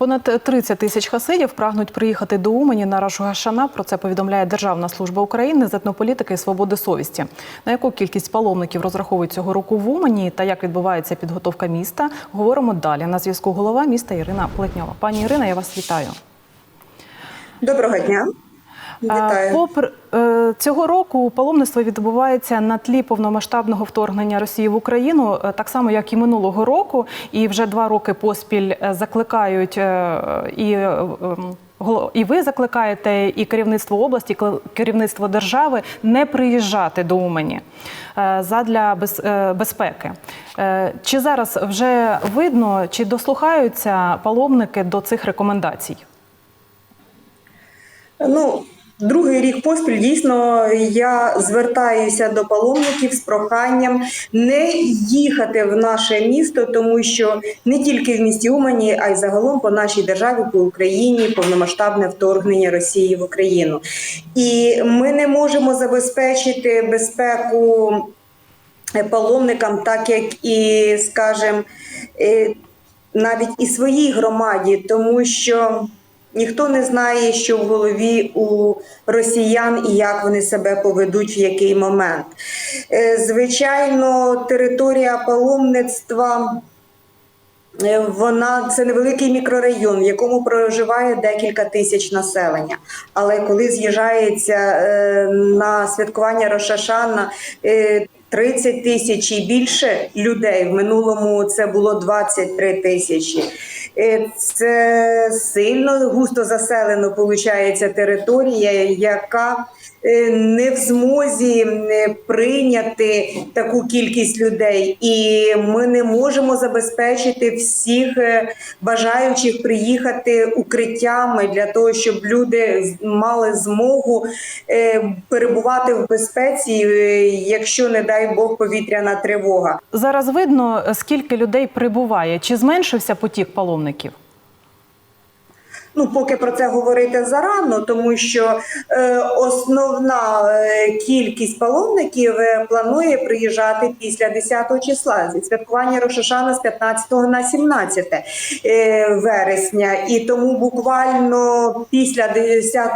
Понад 30 тисяч хасидів прагнуть приїхати до Умані на Рашу Гашана. Про це повідомляє Державна служба України з етнополітики і свободи совісті. На яку кількість паломників розраховують цього року в Умані та як відбувається підготовка міста, говоримо далі. На зв'язку голова міста Ірина Плетньова. Пані Ірина, я вас вітаю. Доброго дня. Вітаю. Попри е, цього року паломництво відбувається на тлі повномасштабного вторгнення Росії в Україну, е, так само як і минулого року, і вже два роки поспіль е, закликають і. ем, І ви закликаєте і керівництво області, і керівництво держави не приїжджати до Умані задля без, безпеки. Чи зараз вже видно, чи дослухаються паломники до цих рекомендацій? Ну, другий рік поспіль дійсно я звертаюся до паломників з проханням не їхати в наше місто, тому що не тільки в місті Умані, а й загалом по нашій державі, по Україні, повномасштабне вторгнення Росії в Україну. І ми не можемо забезпечити безпеку паломникам, так як і, скажімо, е, навіть і своїй громаді, тому що ніхто не знає, що в голові у росіян і як вони себе поведуть в який момент. Е, Звичайно, територія паломництва. Е, Вона це невеликий мікрорайон, в якому проживає декілька тисяч населення. Але коли з'їжджається е, на святкування Рошашана е, 30 тисяч і більше людей, в минулому це було 23 тисячі. Е, Це сильно густо заселено, виходить, територія, яка е, не в змозі е, прийняти таку кількість людей, і ми не можемо забезпечити всіх бажаючих приїхати укриттями для того, щоб люди мали змогу перебувати в безпеці, якщо не дай Бог повітряна тривога. Зараз видно, скільки людей прибуває. Чи зменшився потік паломників? чиновників? Ну, поки про це говорити зарано, тому що е, основна е, кількість паломників е, планує приїжджати після 10 числа зі святкування Рошашана з 15 на 17 е, вересня. І тому буквально після 10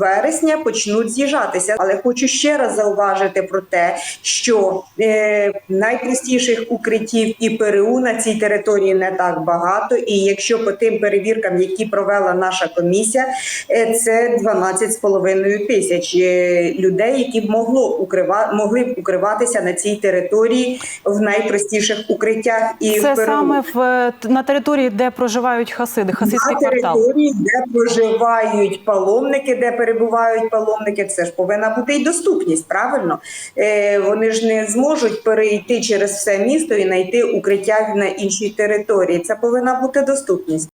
вересня почнуть з'їжджатися. Але хочу ще раз зауважити про те, що е, найпростіших укриттів і ПРУ на цій території не так багато. І якщо по тим перевіркам, які провела наша комісія, е, це 12,5 тисяч е, людей, які б могло укрива могли б укриватися на цій території в найпростіших укриттях і Це в саме в на території, де проживають хасиди, хасидський на квартал. території, де проживають паломники, де перебувають паломники, це ж повинна бути і доступність. Правильно е, вони ж не зможуть перейти через все місто і знайти укриття на іншій території. Це повинна бути доступність.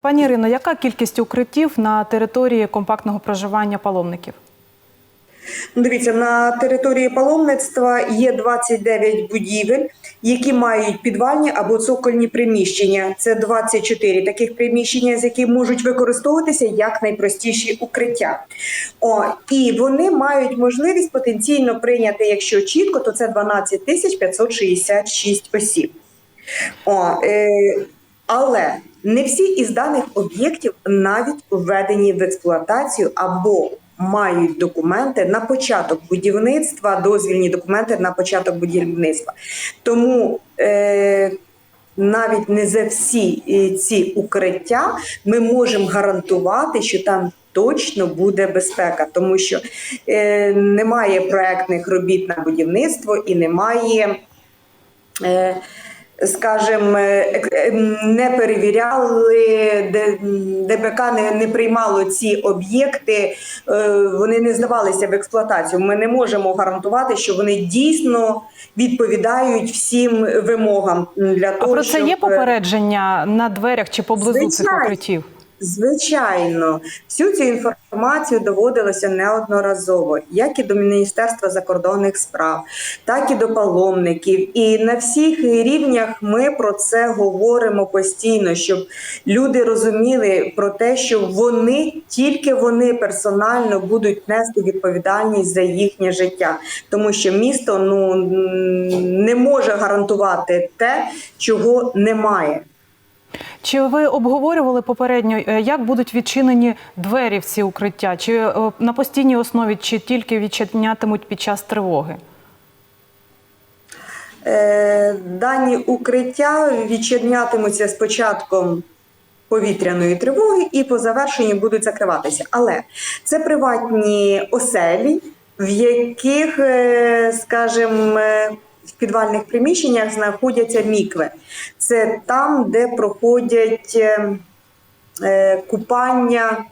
Пані Ірино, яка кількість укриттів на території компактного проживання паломників? Ну, Дивіться, на території паломництва є 29 будівель, які мають підвальні або цокольні приміщення. Це 24 таких приміщення, з які можуть використовуватися як найпростіші укриття. О, і вони мають можливість потенційно прийняти, якщо чітко, то це 12 тисяч 566 осіб. О, е, але не всі із даних об'єктів навіть введені в експлуатацію або мають документи на початок будівництва, дозвільні документи на початок будівництва. Тому е, навіть не за всі е, ці укриття ми можемо гарантувати, що там точно буде безпека, тому що е, немає проектних робіт на будівництво і немає. Е, Скажем, не перевіряли, ДБК не, не приймало ці об'єкти, е, вони не здавалися в експлуатацію. Ми не можемо гарантувати, що вони дійсно відповідають всім вимогам для А того, про це є попередження на дверях чи поблизу цих Звичайно. укриттів? Звичайно, всю цю інформацію доводилося неодноразово, як і до Міністерства закордонних справ, так і до паломників. І на всіх рівнях ми про це говоримо постійно, щоб люди розуміли про те, що вони тільки вони персонально будуть нести відповідальність за їхнє життя, тому що місто ну не може гарантувати те, чого немає. Чи ви обговорювали попередньо, е, як будуть відчинені двері в ці укриття? Чи е, на постійній основі, чи тільки відчинятимуть під час тривоги? Е, Дані укриття відчинятимуться з початком повітряної тривоги і по завершенню будуть закриватися. Але це приватні оселі, в яких, скажімо, в підвальних приміщеннях знаходяться мікви. Це там, де проходять е, е, купання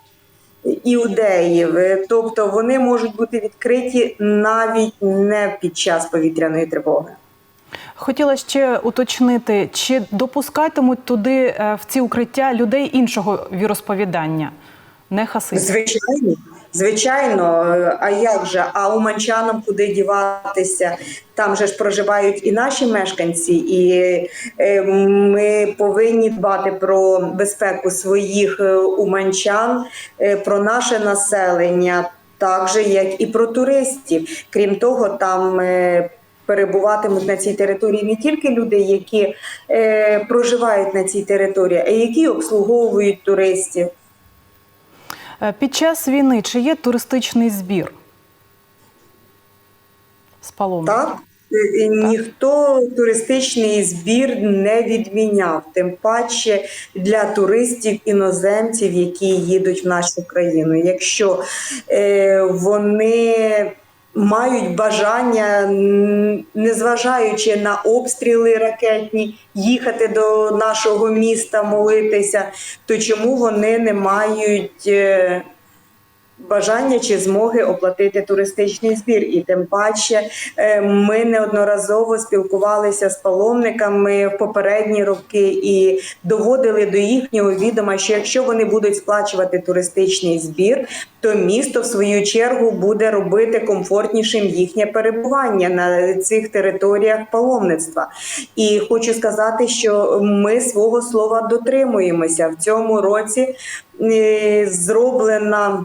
іудеїв. Е, Тобто вони можуть бути відкриті навіть не під час повітряної тривоги. Хотіла ще уточнити, чи допускатимуть туди в ці укриття людей іншого віросповідання, не хасидів? Звичайно, звичайно. А як же? А уманчанам куди діватися? Там же ж проживають і наші мешканці, і е, ми повинні дбати про безпеку своїх е, уманчан, е, про наше населення, так же як і про туристів. Крім того, там. Перебуватимуть на цій території не тільки люди, які проживають на цій території, а які обслуговують туристів. Е, Під час війни чи є туристичний збір? З? Так, Е, е, ніхто туристичний збір не відміняв, тим паче для туристів іноземців, які їдуть в нашу країну. Якщо е, вони мають бажання, незважаючи на обстріли ракетні, їхати до нашого міста, молитися, то чому вони не мають? Бажання чи змоги оплатити туристичний збір. І тим паче е, ми неодноразово спілкувалися з паломниками в попередні роки і доводили до їхнього відома, що якщо вони будуть сплачувати туристичний збір, то місто в свою чергу буде робити комфортнішим їхнє перебування на цих територіях паломництва. І хочу сказати, що ми свого слова дотримуємося в цьому році. е, Зроблена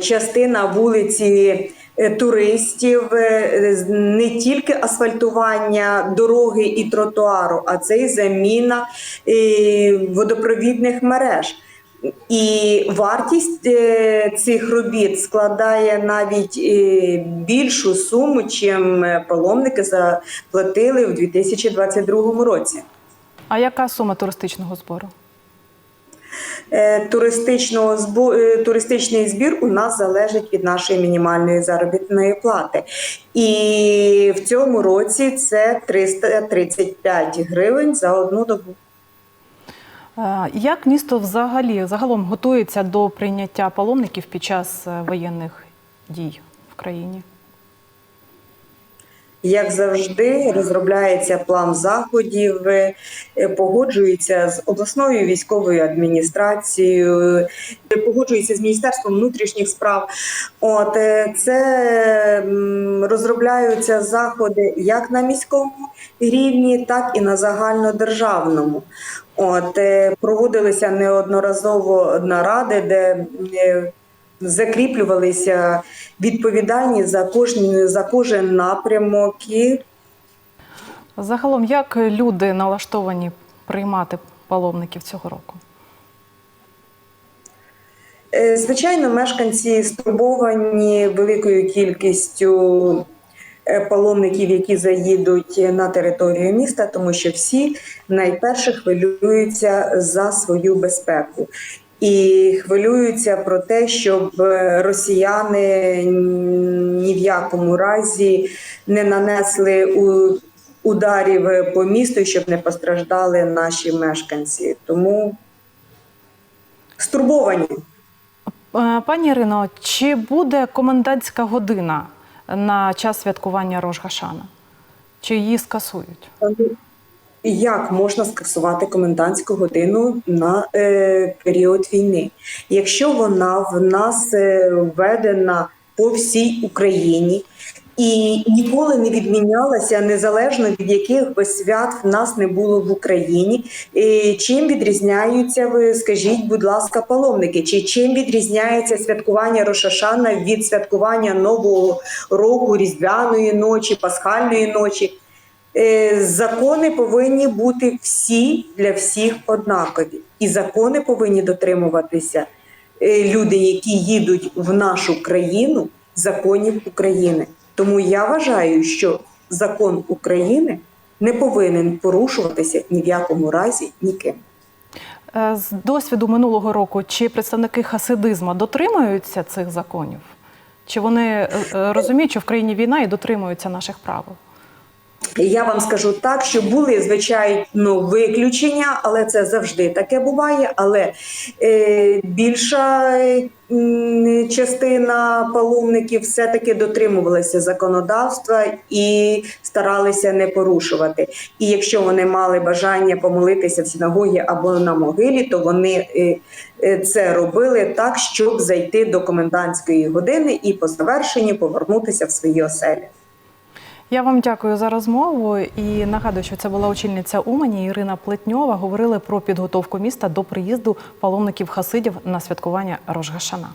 частина вулиці е, туристів, е, не тільки асфальтування дороги і тротуару, а це й заміна е, водопровідних мереж. І вартість е, цих робіт складає навіть е, більшу суму, чим е, паломники заплатили в 2022 році. А яка сума туристичного збору? Е, туристичного збу- е, туристичний збір у нас залежить від нашої мінімальної заробітної плати. І в цьому році це 335 гривень за одну добу. Е, Як місто взагалі загалом готується до прийняття паломників під час воєнних дій в країні? Як завжди, розробляється план заходів, е, погоджується з обласною військовою адміністрацією, е, погоджується з міністерством внутрішніх справ. От е, це розробляються заходи як на міському рівні, так і на загальнодержавному. От проводилися неодноразово наради, де закріплювалися відповідальні за кожен за кожен напрямок і Загалом, як люди налаштовані приймати паломників цього року? Е, Звичайно, мешканці стурбовані великою кількістю е, паломників, які заїдуть на територію міста, тому що всі найперше хвилюються за свою безпеку. І хвилюються про те, щоб е, росіяни ні в якому разі не нанесли у- ударів по місту, щоб не постраждали наші мешканці. Тому стурбовані. Е, Пані Ірино, чи буде комендантська година на час святкування Рожгашана? Чи її скасують? Як можна скасувати комендантську годину на е, період війни, якщо вона в нас е, введена по всій Україні і ніколи не відмінялася незалежно від яких би свят в нас не було в Україні? Е, чим відрізняються ви, скажіть, будь ласка, паломники? Чи чим відрізняється святкування Рошашана від святкування Нового року, Різдвяної ночі, Пасхальної ночі? Е, Закони повинні бути всі для всіх однакові, і закони повинні дотримуватися е, люди, які їдуть в нашу країну, законів України. Тому я вважаю, що закон України не повинен порушуватися ні в якому разі ніким. Е, З досвіду минулого року, чи представники хасидизму дотримуються цих законів? Чи вони розуміють, що в країні війна і дотримуються наших правил? Я вам скажу так, що були звичайно виключення, але це завжди таке буває. Але е, більша м, частина паломників все-таки дотримувалися законодавства і старалися не порушувати. І якщо вони мали бажання помолитися в синагогі або на могилі, то вони е, е, це робили так, щоб зайти до комендантської години і по завершенні повернутися в свої оселі. Я вам дякую за розмову і нагадую, що це була очільниця Умані Ірина Плетньова. Говорили про підготовку міста до приїзду паломників хасидів на святкування Рожгашана.